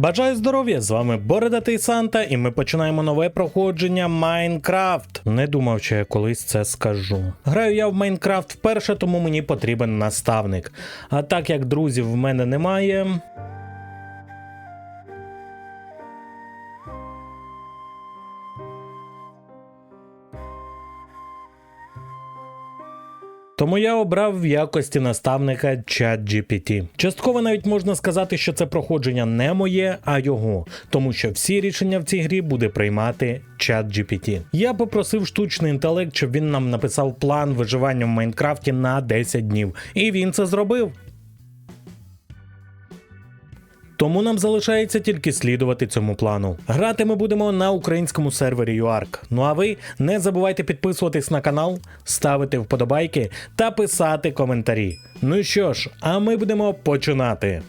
Бажаю здоров'я! З вами Бородатий Санта, і ми починаємо нове проходження Майнкрафт. Не думав, що я колись це скажу. Граю я в Майнкрафт вперше, тому мені потрібен наставник. А так як друзів в мене немає. Тому я обрав в якості наставника ChatGPT. Частково навіть можна сказати, що це проходження не моє, а його, тому що всі рішення в цій грі буде приймати ChatGPT. Я попросив штучний інтелект, щоб він нам написав план виживання в Майнкрафті на 10 днів, і він це зробив. Тому нам залишається тільки слідувати цьому плану. Грати ми будемо на українському сервері UARC. Ну а ви не забувайте підписуватись на канал, ставити вподобайки та писати коментарі. Ну що ж, а ми будемо починати.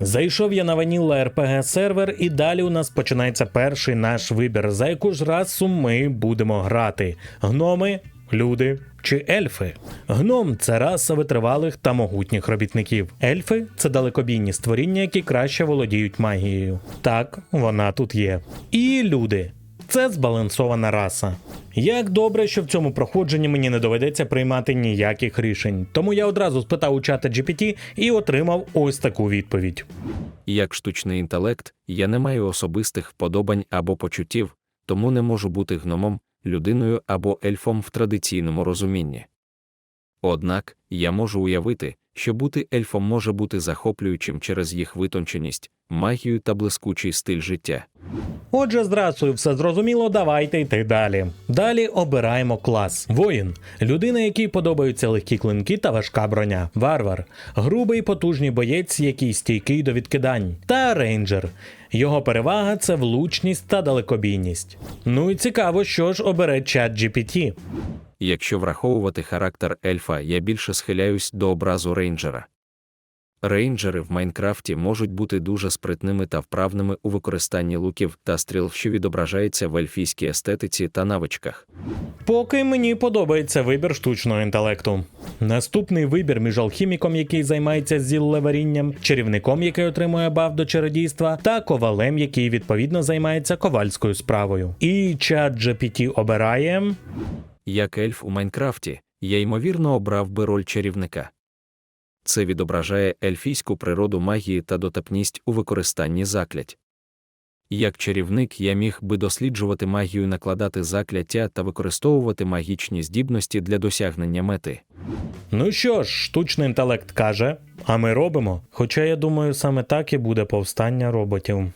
Зайшов я на Vanilla RPG сервер, і далі у нас починається перший наш вибір, за яку ж расу ми будемо грати: гноми, люди чи ельфи. Гном це раса витривалих та могутніх робітників. Ельфи це далекобійні створіння, які краще володіють магією. Так, вона тут є. І люди. Це збалансована раса. Як добре, що в цьому проходженні мені не доведеться приймати ніяких рішень. Тому я одразу спитав у чата GPT і отримав ось таку відповідь. Як штучний інтелект, я не маю особистих вподобань або почуттів, тому не можу бути гномом, людиною або ельфом в традиційному розумінні. Однак я можу уявити, що бути ельфом може бути захоплюючим через їх витонченість, магію та блискучий стиль життя. Отже, з все зрозуміло, давайте йти далі. Далі обираємо клас. Воїн людина, якій подобаються легкі клинки та важка броня. Варвар грубий потужний боєць, який стійкий до відкидань. Та рейнджер. Його перевага це влучність та далекобійність. Ну і цікаво, що ж обере чат GPT. Якщо враховувати характер ельфа, я більше схиляюсь до образу рейнджера. Рейнджери в Майнкрафті можуть бути дуже спритними та вправними у використанні луків та стріл, що відображається в ельфійській естетиці та навичках. Поки мені подобається вибір штучного інтелекту. Наступний вибір між алхіміком, який займається зіллеварінням, чарівником, який отримує баф до чародійства, та ковалем, який відповідно займається ковальською справою. І чат GPT обирає. Як ельф у Майнкрафті, я ймовірно обрав би роль чарівника. Це відображає ельфійську природу магії та дотепність у використанні заклять. Як чарівник я міг би досліджувати магію, накладати закляття та використовувати магічні здібності для досягнення мети. Ну що ж, штучний інтелект каже, а ми робимо. Хоча я думаю, саме так і буде повстання роботів.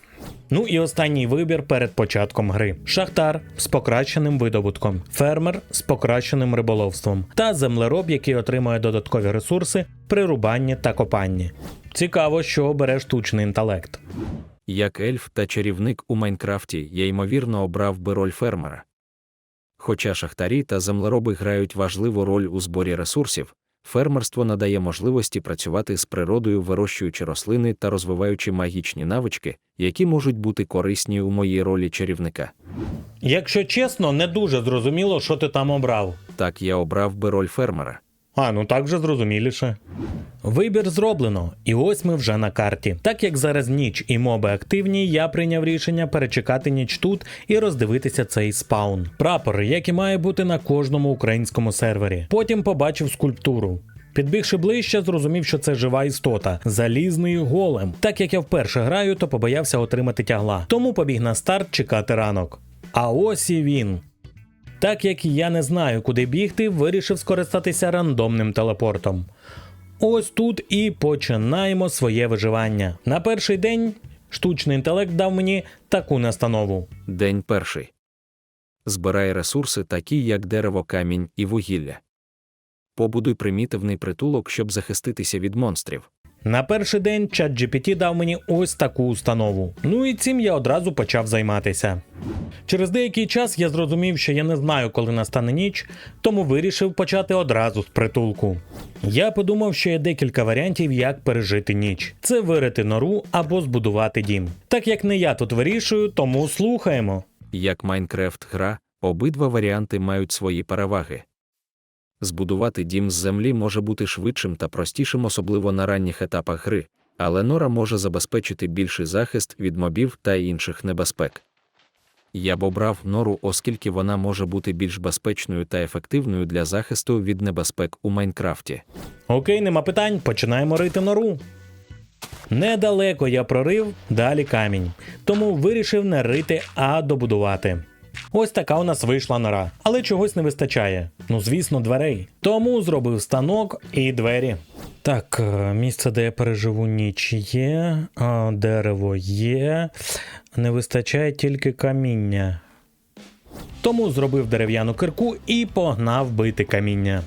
Ну і останній вибір перед початком гри: шахтар з покращеним видобутком, фермер з покращеним риболовством та землероб, який отримує додаткові ресурси при рубанні та копанні. Цікаво, що обере штучний інтелект. Як ельф та чарівник у Майнкрафті я ймовірно обрав би роль фермера. Хоча шахтарі та землероби грають важливу роль у зборі ресурсів, фермерство надає можливості працювати з природою, вирощуючи рослини та розвиваючи магічні навички, які можуть бути корисні у моїй ролі чарівника. Якщо чесно, не дуже зрозуміло, що ти там обрав. Так я обрав би роль фермера. А, ну так вже зрозуміліше. Вибір зроблено, і ось ми вже на карті. Так як зараз ніч і моби активні, я прийняв рішення перечекати ніч тут і роздивитися цей спаун. Прапор, який має бути на кожному українському сервері. Потім побачив скульптуру. Підбігши ближче, зрозумів, що це жива істота, залізний голем. Так як я вперше граю, то побоявся отримати тягла. Тому побіг на старт чекати ранок. А ось і він. Так як я не знаю, куди бігти, вирішив скористатися рандомним телепортом. Ось тут і починаємо своє виживання. На перший день штучний інтелект дав мені таку настанову. День перший. Збирай ресурси, такі як дерево, камінь і вугілля. Побудуй примітивний притулок, щоб захиститися від монстрів. На перший день ChatGPT дав мені ось таку установу. Ну і цим я одразу почав займатися. Через деякий час я зрозумів, що я не знаю, коли настане ніч, тому вирішив почати одразу з притулку. Я подумав, що є декілька варіантів, як пережити ніч: це вирити нору або збудувати дім. Так як не я тут вирішую, тому слухаємо. Як Майнкрафт гра, обидва варіанти мають свої переваги. Збудувати дім з землі може бути швидшим та простішим, особливо на ранніх етапах гри, але нора може забезпечити більший захист від мобів та інших небезпек. Я б обрав нору, оскільки вона може бути більш безпечною та ефективною для захисту від небезпек у Майнкрафті. Окей, нема питань, починаємо рити нору. Недалеко я прорив, далі камінь. Тому вирішив не рити, а добудувати. Ось така у нас вийшла нора, але чогось не вистачає. Ну, звісно, дверей. Тому зробив станок і двері. Так, е, місце, де я переживу ніч є, а, дерево є. Не вистачає тільки каміння. Тому зробив дерев'яну кирку і погнав бити каміння.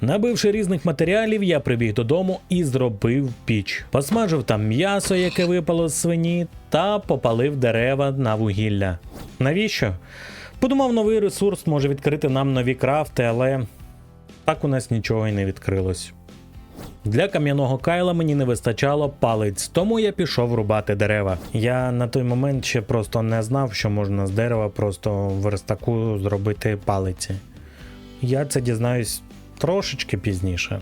Набивши різних матеріалів, я прибіг додому і зробив піч. Посмажив там м'ясо, яке випало з свині, та попалив дерева на вугілля. Навіщо? Подумав, новий ресурс може відкрити нам нові крафти, але так у нас нічого й не відкрилось. Для кам'яного кайла мені не вистачало палець, тому я пішов рубати дерева. Я на той момент ще просто не знав, що можна з дерева просто в верстаку зробити палиці. Я це дізнаюсь трошечки пізніше.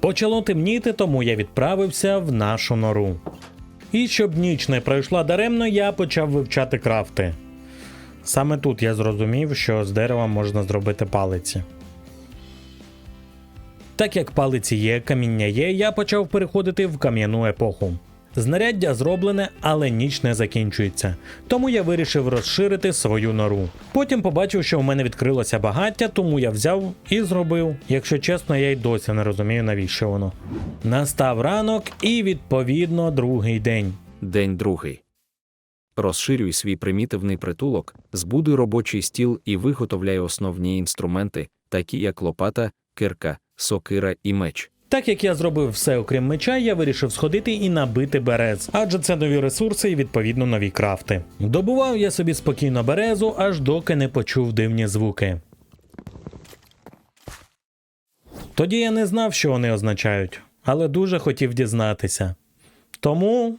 Почало темніти, тому я відправився в нашу нору. І щоб ніч не пройшла даремно, я почав вивчати крафти. Саме тут я зрозумів, що з дерева можна зробити палиці. Так як палиці є, каміння є, я почав переходити в кам'яну епоху. Знаряддя зроблене, але ніч не закінчується. Тому я вирішив розширити свою нору. Потім побачив, що в мене відкрилося багаття, тому я взяв і зробив. Якщо чесно, я й досі не розумію, навіщо воно. Настав ранок і відповідно другий день. День другий. Розширюй свій примітивний притулок, збудуй робочий стіл і виготовляй основні інструменти, такі як лопата, кирка, сокира і меч. Так як я зробив все окрім меча, я вирішив сходити і набити берез, адже це нові ресурси і відповідно нові крафти. Добував я собі спокійно березу, аж доки не почув дивні звуки. Тоді я не знав, що вони означають, але дуже хотів дізнатися. Тому.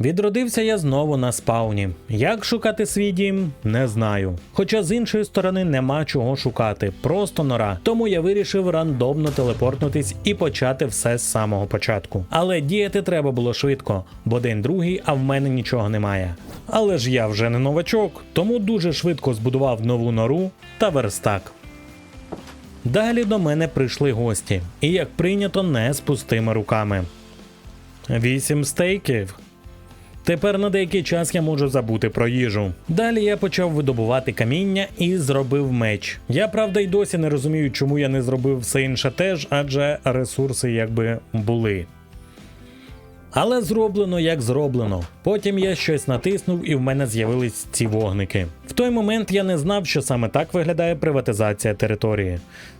Відродився я знову на спауні. Як шукати свій дім, не знаю. Хоча з іншої сторони нема чого шукати, просто нора. Тому я вирішив рандомно телепортнутись і почати все з самого початку. Але діяти треба було швидко, бо день другий, а в мене нічого немає. Але ж я вже не новачок, тому дуже швидко збудував нову нору та верстак. Далі до мене прийшли гості, і як прийнято, не з пустими руками. Вісім стейків. Тепер на деякий час я можу забути про їжу. Далі я почав видобувати каміння і зробив меч. Я правда й досі не розумію, чому я не зробив все інше теж, адже ресурси якби були. Але зроблено як зроблено. Потім я щось натиснув і в мене з'явились ці вогники. В той момент я не знав, що саме так виглядає приватизація території.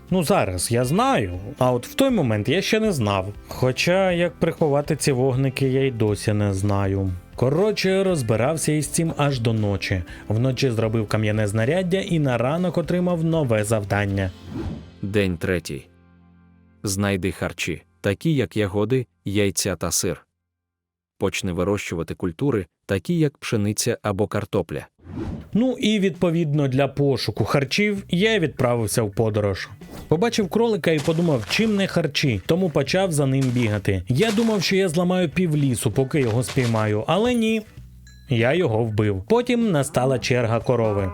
Ну зараз я знаю, а от в той момент я ще не знав. Хоча як приховати ці вогники, я й досі не знаю. Коротше, розбирався із цим аж до ночі. Вночі зробив кам'яне знаряддя і на ранок отримав нове завдання. День третій. Знайди харчі, такі як ягоди, яйця та сир. Почни вирощувати культури, такі як пшениця або картопля. Ну і відповідно для пошуку харчів я відправився в подорож. Побачив кролика і подумав, чим не харчі, тому почав за ним бігати. Я думав, що я зламаю пів лісу, поки його спіймаю, але ні. Я його вбив. Потім настала черга корови.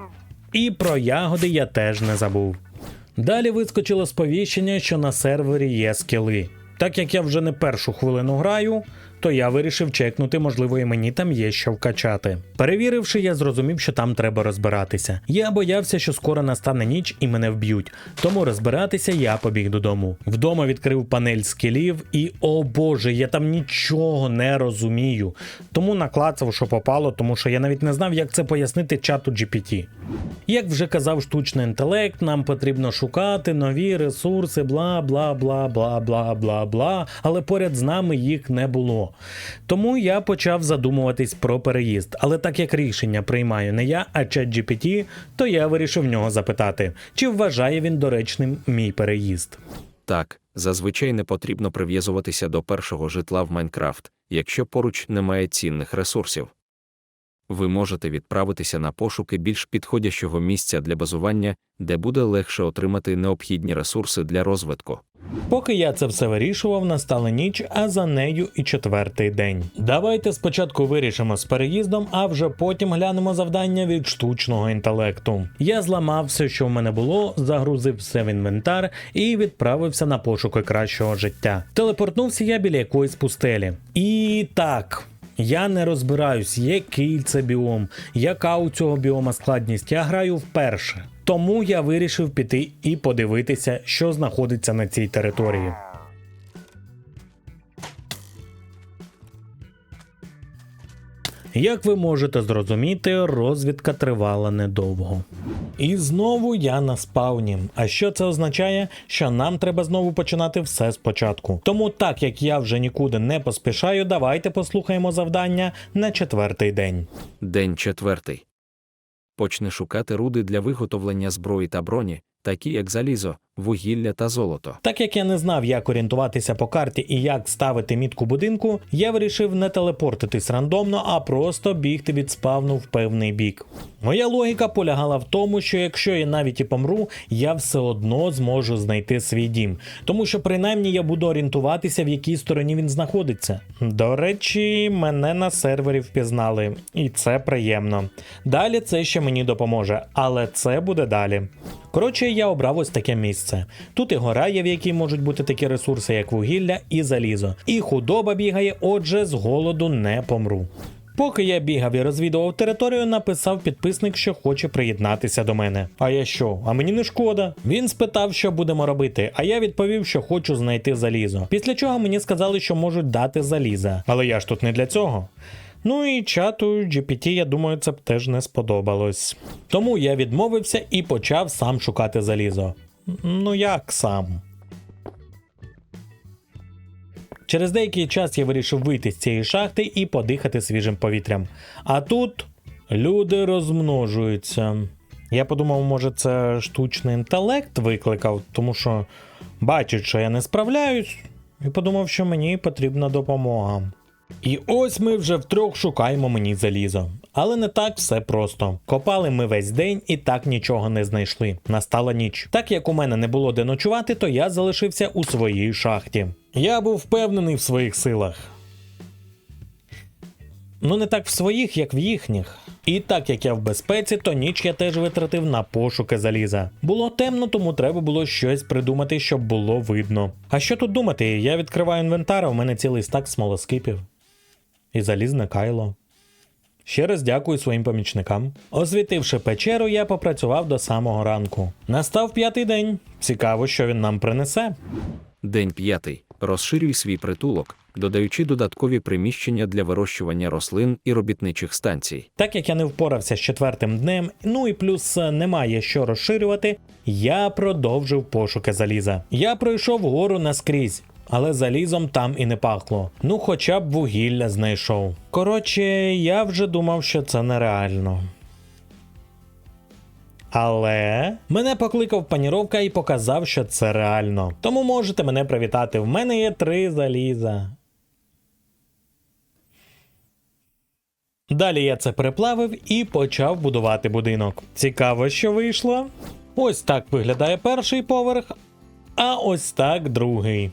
І про ягоди я теж не забув. Далі вискочило сповіщення, що на сервері є скіли. Так як я вже не першу хвилину граю, то я вирішив чекнути, можливо, і мені там є що вкачати. Перевіривши, я зрозумів, що там треба розбиратися. Я боявся, що скоро настане ніч і мене вб'ють, тому розбиратися я побіг додому. Вдома відкрив панель скілів, і о боже, я там нічого не розумію. Тому наклацав, що попало, тому що я навіть не знав, як це пояснити чату GPT. Як вже казав штучний інтелект, нам потрібно шукати нові ресурси, бла бла бла бла бла бла бла, але поряд з нами їх не було. Тому я почав задумуватись про переїзд. Але так як рішення приймаю не я, а ChatGPT, то я вирішив в нього запитати, чи вважає він доречним мій переїзд. Так, зазвичай не потрібно прив'язуватися до першого житла в Майнкрафт, якщо поруч немає цінних ресурсів. Ви можете відправитися на пошуки більш підходящого місця для базування, де буде легше отримати необхідні ресурси для розвитку. Поки я це все вирішував, настала ніч, а за нею і четвертий день. Давайте спочатку вирішимо з переїздом, а вже потім глянемо завдання від штучного інтелекту. Я зламав все, що в мене було, загрузив все в інвентар і відправився на пошуки кращого життя. Телепортнувся я біля якоїсь пустелі. І так. Я не розбираюсь, який це біом, яка у цього біома складність. Я граю вперше. Тому я вирішив піти і подивитися, що знаходиться на цій території. Як ви можете зрозуміти, розвідка тривала недовго. І знову я на спавні. А що це означає? Що нам треба знову починати все спочатку. Тому, так як я вже нікуди не поспішаю, давайте послухаємо завдання на четвертий день. День четвертий. Почни шукати руди для виготовлення зброї та броні, такі як залізо, вугілля та золото. Так як я не знав, як орієнтуватися по карті і як ставити мітку будинку, я вирішив не телепортитись рандомно, а просто бігти від спавну в певний бік. Моя логіка полягала в тому, що якщо я навіть і помру, я все одно зможу знайти свій дім, тому що принаймні я буду орієнтуватися, в якій стороні він знаходиться. До речі, мене на сервері впізнали, і це приємно. Далі це ще мені допоможе, але це буде далі. Коротше, я обрав ось таке місце. Тут і гора є, в якій можуть бути такі ресурси, як вугілля і залізо. І худоба бігає, отже, з голоду не помру. Поки я бігав і розвідував територію, написав підписник, що хоче приєднатися до мене. А я що? А мені не шкода. Він спитав, що будемо робити, а я відповів, що хочу знайти залізо. Після чого мені сказали, що можуть дати заліза. Але я ж тут не для цього. Ну і чату GPT, я думаю, це б теж не сподобалось. Тому я відмовився і почав сам шукати залізо. Ну як сам? Через деякий час я вирішив вийти з цієї шахти і подихати свіжим повітрям. А тут люди розмножуються. Я подумав, може, це штучний інтелект викликав, тому що бачить, що я не справляюсь, і подумав, що мені потрібна допомога. І ось ми вже втрьох шукаємо мені залізо. Але не так все просто. Копали ми весь день і так нічого не знайшли. Настала ніч. Так як у мене не було де ночувати, то я залишився у своїй шахті. Я був впевнений в своїх силах. Ну, не так в своїх, як в їхніх. І так як я в безпеці, то ніч я теж витратив на пошуки заліза. Було темно, тому треба було щось придумати, щоб було видно. А що тут думати? Я відкриваю інвентар, а у мене цілий стак смолоскипів. І залізне кайло. Ще раз дякую своїм помічникам. Освітивши печеру, я попрацював до самого ранку. Настав п'ятий день. Цікаво, що він нам принесе. День п'ятий. Розширюй свій притулок, додаючи додаткові приміщення для вирощування рослин і робітничих станцій. Так як я не впорався з четвертим днем, ну і плюс е, немає що розширювати, я продовжив пошуки заліза. Я пройшов гору наскрізь. Але залізом там і не пахло. Ну, хоча б вугілля знайшов. Коротше, я вже думав, що це нереально. Але мене покликав паніровка і показав, що це реально. Тому можете мене привітати. В мене є три заліза. Далі я це переплавив і почав будувати будинок. Цікаво, що вийшло. Ось так виглядає перший поверх, а ось так другий.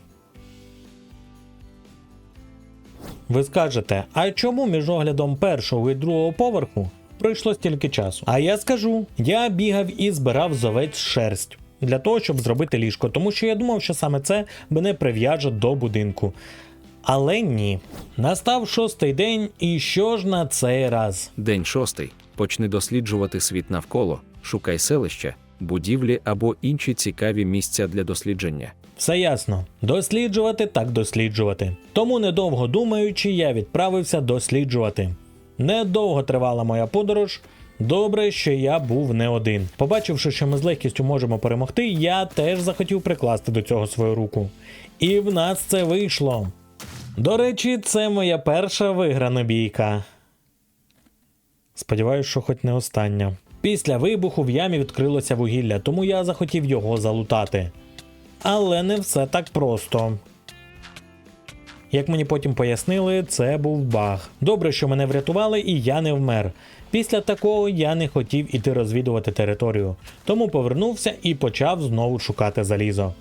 Ви скажете, а чому між оглядом першого і другого поверху пройшло стільки часу? А я скажу: я бігав і збирав з овець шерсть для того, щоб зробити ліжко, тому що я думав, що саме це мене прив'яже до будинку. Але ні. Настав шостий день, і що ж на цей раз? День шостий. Почни досліджувати світ навколо, шукай селища, будівлі або інші цікаві місця для дослідження. Все ясно. Досліджувати так досліджувати. Тому, недовго думаючи, я відправився досліджувати. Недовго тривала моя подорож. Добре, що я був не один. Побачивши, що ми з легкістю можемо перемогти, я теж захотів прикласти до цього свою руку. І в нас це вийшло. До речі, це моя перша виграна бійка. Сподіваюсь, що хоч не остання. Після вибуху в ямі відкрилося вугілля, тому я захотів його залутати. Але не все так просто. Як мені потім пояснили, це був баг. Добре, що мене врятували, і я не вмер. Після такого я не хотів іти розвідувати територію, тому повернувся і почав знову шукати залізо.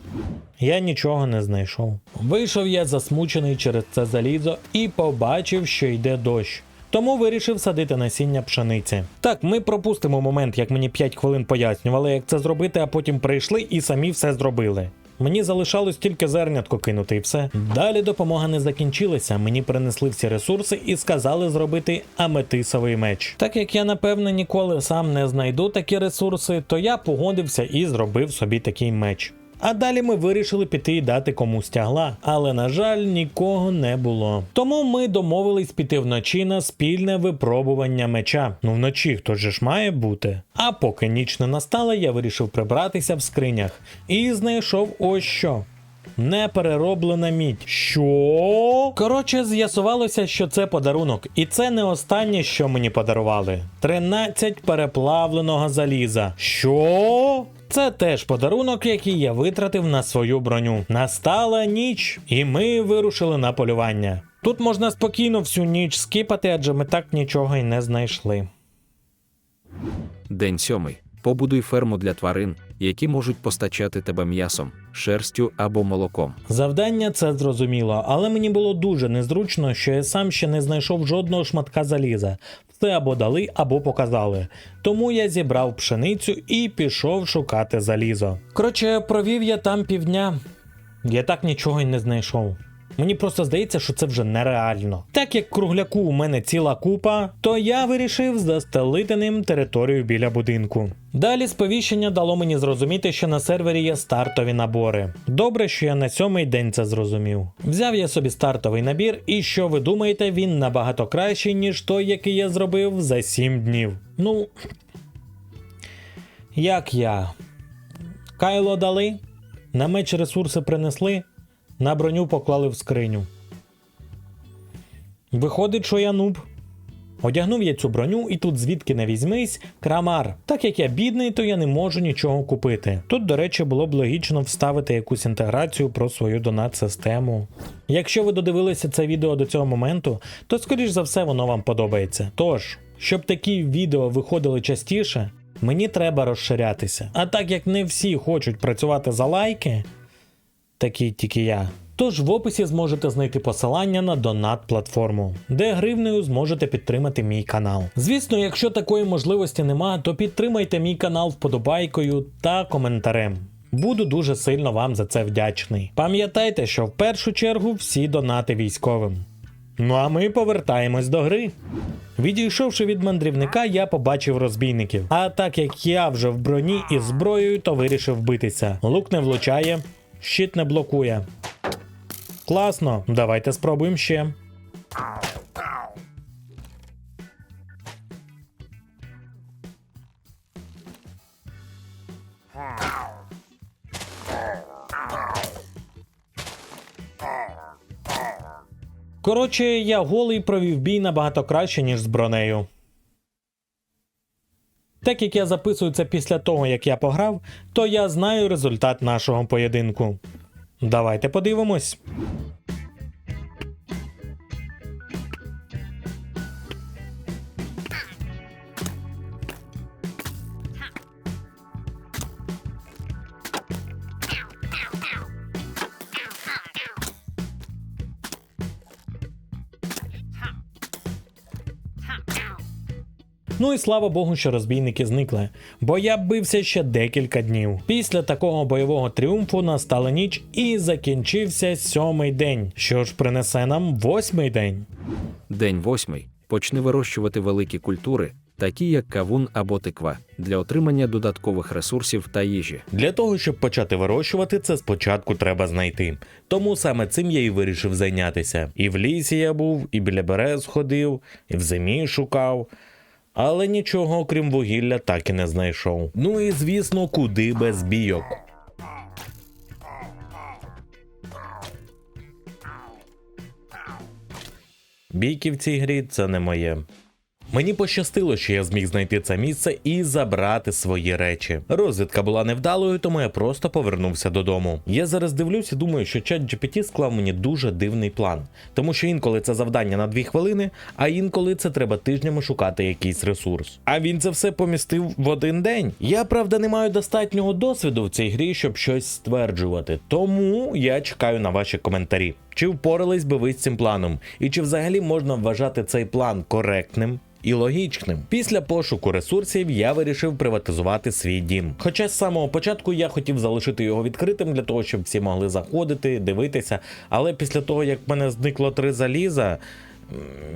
Я нічого не знайшов. Вийшов я засмучений через це залізо і побачив, що йде дощ. Тому вирішив садити насіння пшениці. Так, ми пропустимо момент, як мені 5 хвилин пояснювали, як це зробити, а потім прийшли і самі все зробили. Мені залишалось тільки зернятко кинути і все. Далі допомога не закінчилася. Мені принесли всі ресурси і сказали зробити аметисовий меч. Так як я напевне ніколи сам не знайду такі ресурси, то я погодився і зробив собі такий меч. А далі ми вирішили піти і дати комусь тягла, але на жаль, нікого не було. Тому ми домовились піти вночі на спільне випробування меча. Ну вночі хто же ж має бути. А поки ніч не настала, я вирішив прибратися в скринях і знайшов ось що. Неперероблена мідь. Що? Коротше, з'ясувалося, що це подарунок, і це не останнє, що мені подарували. 13 переплавленого заліза. Що? Це теж подарунок, який я витратив на свою броню. Настала ніч, і ми вирушили на полювання. Тут можна спокійно всю ніч скипати, адже ми так нічого й не знайшли. День сьомий. Побудуй ферму для тварин, які можуть постачати тебе м'ясом, шерстю або молоком. Завдання це зрозуміло, але мені було дуже незручно, що я сам ще не знайшов жодного шматка заліза. Все або дали, або показали. Тому я зібрав пшеницю і пішов шукати залізо. Коротше, провів я там півдня. Я так нічого й не знайшов. Мені просто здається, що це вже нереально. Так як кругляку у мене ціла купа, то я вирішив застелити ним територію біля будинку. Далі сповіщення дало мені зрозуміти, що на сервері є стартові набори. Добре, що я на сьомий день це зрозумів. Взяв я собі стартовий набір, і що ви думаєте, він набагато кращий, ніж той, який я зробив за 7 днів. Ну. Як я? Кайло дали, на меч ресурси принесли, на броню поклали в скриню. Виходить, що я нуб. Одягнув я цю броню, і тут звідки не візьмись, крамар. Так як я бідний, то я не можу нічого купити. Тут, до речі, було б логічно вставити якусь інтеграцію про свою донат-систему. Якщо ви додивилися це відео до цього моменту, то скоріш за все воно вам подобається. Тож, щоб такі відео виходили частіше, мені треба розширятися. А так як не всі хочуть працювати за лайки, такий тільки я. Тож в описі зможете знайти посилання на донат платформу, де гривнею зможете підтримати мій канал. Звісно, якщо такої можливості нема, то підтримайте мій канал вподобайкою та коментарем. Буду дуже сильно вам за це вдячний. Пам'ятайте, що в першу чергу всі донати військовим. Ну а ми повертаємось до гри. Відійшовши від мандрівника, я побачив розбійників. А так як я вже в броні і зброєю, то вирішив битися. Лук не влучає, щит не блокує. Класно, давайте спробуємо ще. Коротше, я голий провів бій набагато краще, ніж з бронею. Так як я записую це після того, як я пограв, то я знаю результат нашого поєдинку. Давайте подивимось. Слава Богу, що розбійники зникли, бо я бився ще декілька днів. Після такого бойового тріумфу настала ніч і закінчився сьомий день, що ж принесе нам восьмий день. День восьмий. Почни вирощувати великі культури, такі як кавун або тиква, для отримання додаткових ресурсів та їжі. Для того, щоб почати вирощувати, це спочатку треба знайти. Тому саме цим я і вирішив зайнятися. І в лісі я був, і біля берез ходив, і в зимі шукав. Але нічого, окрім вугілля, так і не знайшов. Ну і звісно, куди без бійок. Бійки в цій грі це не моє. Мені пощастило, що я зміг знайти це місце і забрати свої речі. Розвідка була невдалою, тому я просто повернувся додому. Я зараз дивлюсь і думаю, що чат GPT склав мені дуже дивний план, тому що інколи це завдання на дві хвилини, а інколи це треба тижнями шукати якийсь ресурс. А він це все помістив в один день. Я правда не маю достатнього досвіду в цій грі, щоб щось стверджувати. Тому я чекаю на ваші коментарі. Чи впорались би ви з цим планом? І чи взагалі можна вважати цей план коректним? І логічним. Після пошуку ресурсів я вирішив приватизувати свій дім. Хоча з самого початку я хотів залишити його відкритим для того, щоб всі могли заходити, дивитися. Але після того, як в мене зникло три заліза,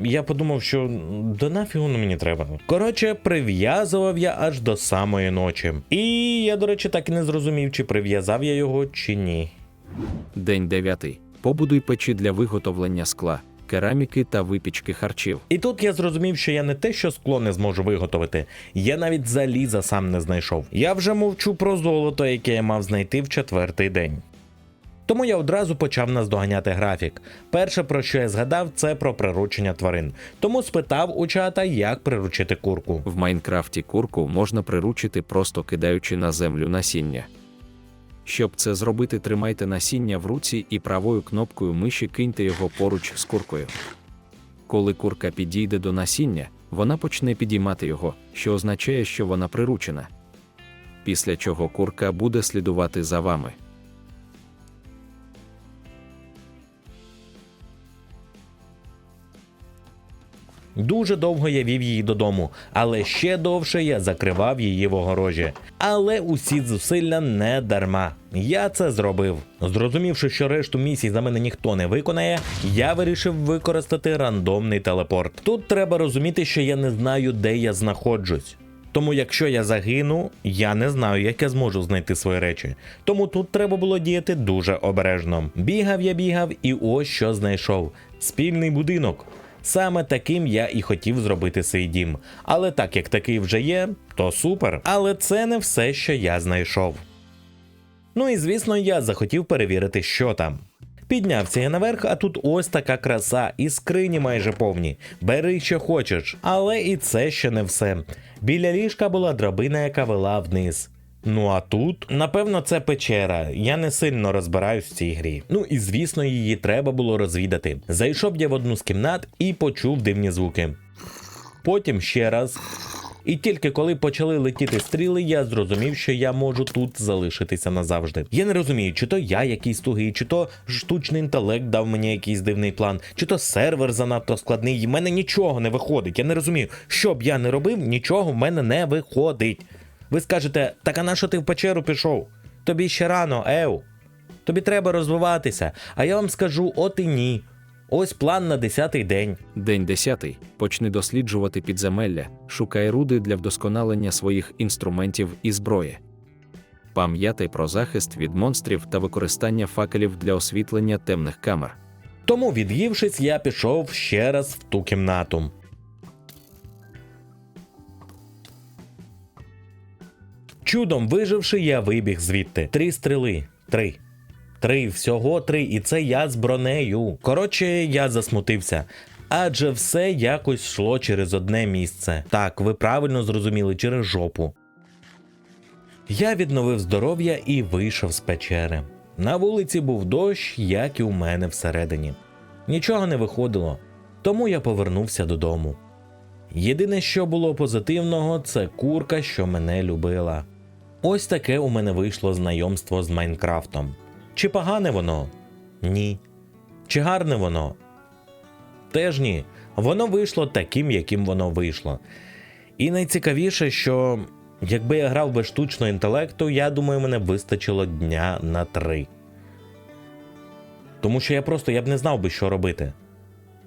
я подумав, що до нафігу мені треба. Коротше, прив'язував я аж до самої ночі. І я, до речі, так і не зрозумів, чи прив'язав я його, чи ні. День 9. Побудуй печі для виготовлення скла, кераміки та випічки харчів. І тут я зрозумів, що я не те, що скло не зможу виготовити, я навіть заліза сам не знайшов. Я вже мовчу про золото, яке я мав знайти в четвертий день. Тому я одразу почав наздоганяти графік. Перше, про що я згадав, це про приручення тварин. Тому спитав у чата, як приручити курку. В Майнкрафті курку можна приручити, просто кидаючи на землю насіння. Щоб це зробити, тримайте насіння в руці і правою кнопкою миші киньте його поруч з куркою. Коли курка підійде до насіння, вона почне підіймати його, що означає, що вона приручена. Після чого курка буде слідувати за вами. Дуже довго я вів її додому, але ще довше я закривав її в огорожі. Але усі зусилля не дарма. Я це зробив. Зрозумівши, що решту місій за мене ніхто не виконає, я вирішив використати рандомний телепорт. Тут треба розуміти, що я не знаю, де я знаходжусь. Тому якщо я загину, я не знаю, як я зможу знайти свої речі. Тому тут треба було діяти дуже обережно. Бігав я бігав, і ось що знайшов: спільний будинок. Саме таким я і хотів зробити свій дім. Але так як такий вже є, то супер. Але це не все, що я знайшов. Ну і звісно, я захотів перевірити, що там. Піднявся я наверх, а тут ось така краса, і скрині майже повні. Бери, що хочеш. Але і це ще не все. Біля ліжка була драбина, яка вела вниз. Ну а тут, напевно, це печера. Я не сильно розбираюсь в цій грі. Ну і звісно, її треба було розвідати. Зайшов я в одну з кімнат і почув дивні звуки. Потім ще раз. І тільки коли почали летіти стріли, я зрозумів, що я можу тут залишитися назавжди. Я не розумію, чи то я якийсь тугий, чи то штучний інтелект дав мені якийсь дивний план, чи то сервер занадто складний. І в мене нічого не виходить. Я не розумію, що б я не робив, нічого в мене не виходить. Ви скажете, так а на що ти в печеру пішов? Тобі ще рано, Еу. Тобі треба розвиватися. А я вам скажу, от і ні. Ось план на 10-й день. День 10. Почни досліджувати підземелля, шукай руди для вдосконалення своїх інструментів і зброї. Пам'ятай про захист від монстрів та використання факелів для освітлення темних камер. Тому, від'ївшись, я пішов ще раз в ту кімнату. Чудом виживши, я вибіг звідти. Три стріли. Три. Три, всього три, і це я з бронею. Коротше, я засмутився. Адже все якось йшло через одне місце. Так, ви правильно зрозуміли, через жопу. Я відновив здоров'я і вийшов з печери. На вулиці був дощ, як і у мене всередині. Нічого не виходило, тому я повернувся додому. Єдине, що було позитивного, це курка, що мене любила. Ось таке у мене вийшло знайомство з Майнкрафтом. Чи погане воно? Ні. Чи гарне воно? Теж ні. Воно вийшло таким, яким воно вийшло. І найцікавіше, що якби я грав без штучного інтелекту, я думаю, мене вистачило дня на три. Тому що я просто я б не знав би, що робити.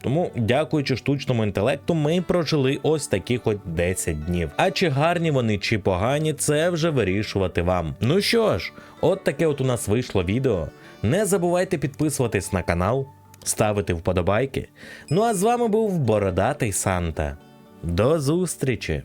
Тому, дякуючи штучному інтелекту, ми прожили ось такі хоч 10 днів. А чи гарні вони, чи погані, це вже вирішувати вам. Ну що ж, от таке от у нас вийшло відео. Не забувайте підписуватись на канал, ставити вподобайки. Ну а з вами був Бородатий Санта. До зустрічі!